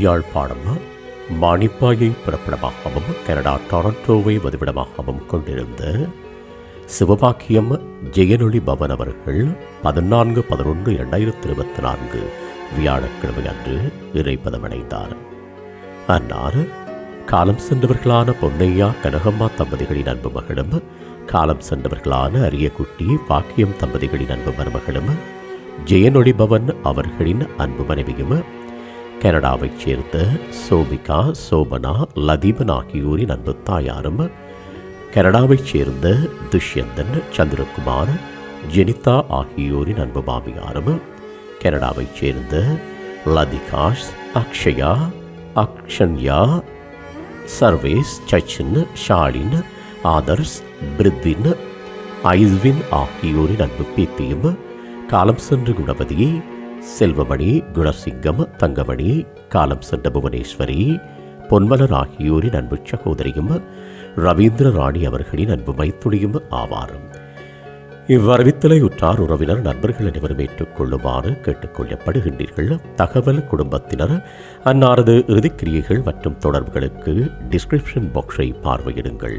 Yazhpanam மாணிப்பாயை பிறப்பிடமாகவும் Canada டொரண்டோவை வதிவிடமாகவும் கொண்டிருந்த சிவபாக்கியம் ஜெயனொளி பவன் அவர்கள் பதினான்கு பதினொன்று இரண்டாயிரத்தி இருபத்தி நான்கு வியாழக்கிழமை அன்று இறைப்பதமடைந்தார் அன்னார் காலம் சென்றவர்களான பொன்னையா கனகம்மா தம்பதிகளின் அன்பு மகளும் காலம் சென்றவர்களான அரியக்குட்டி பாக்கியம் தம்பதிகளின் அன்பு மருமகளும் ஜெயனொளி பவன் அவர்களின் அன்பு மனைவியும் கனடாவைச் சேர்ந்த சோபிகா சோபனா லதீபன் ஆகியோரின் அன்பு தாயாரும் கனடாவைச் சேர்ந்த துஷ்யந்தன் சந்திரகுமார் ஜெனிதா ஆகியோரின் அன்பு மாமியாரும் கனடாவைச் சேர்ந்த லதிகாஷ் அக்ஷயா அக்ஷன்யா சர்வேஸ் சச்சின் ஷாலின் ஆதர்ஸ் பிரித்வின் ஐஸ்வின் ஆகியோரின் அன்பு பேத்தியும் காலம் சென்று குணபதியை செல்வமணி குணசிங்கம் தங்கமணி காலம் சென்ற புவனேஸ்வரி பொன்மலர் ஆகியோரின் அன்பு சகோதரியும் ரவீந்திர ராணி அவர்களின் அன்பு மைத்துணியும் ஆவார் இவ்வறிவித்தலை உற்றார் உறவினர் நண்பர்கள் அனைவரும் ஏற்றுக்கொள்ளுமாறு கேட்டுக்கொள்ளப்படுகின்றீர்கள். தகவல் குடும்பத்தினர் அன்னாரது இறுதிக்கிரியைகள் மற்றும் தொடர்புகளுக்கு டிஸ்கிரிப்ஷன் பாக்ஸை பார்வையிடுங்கள்.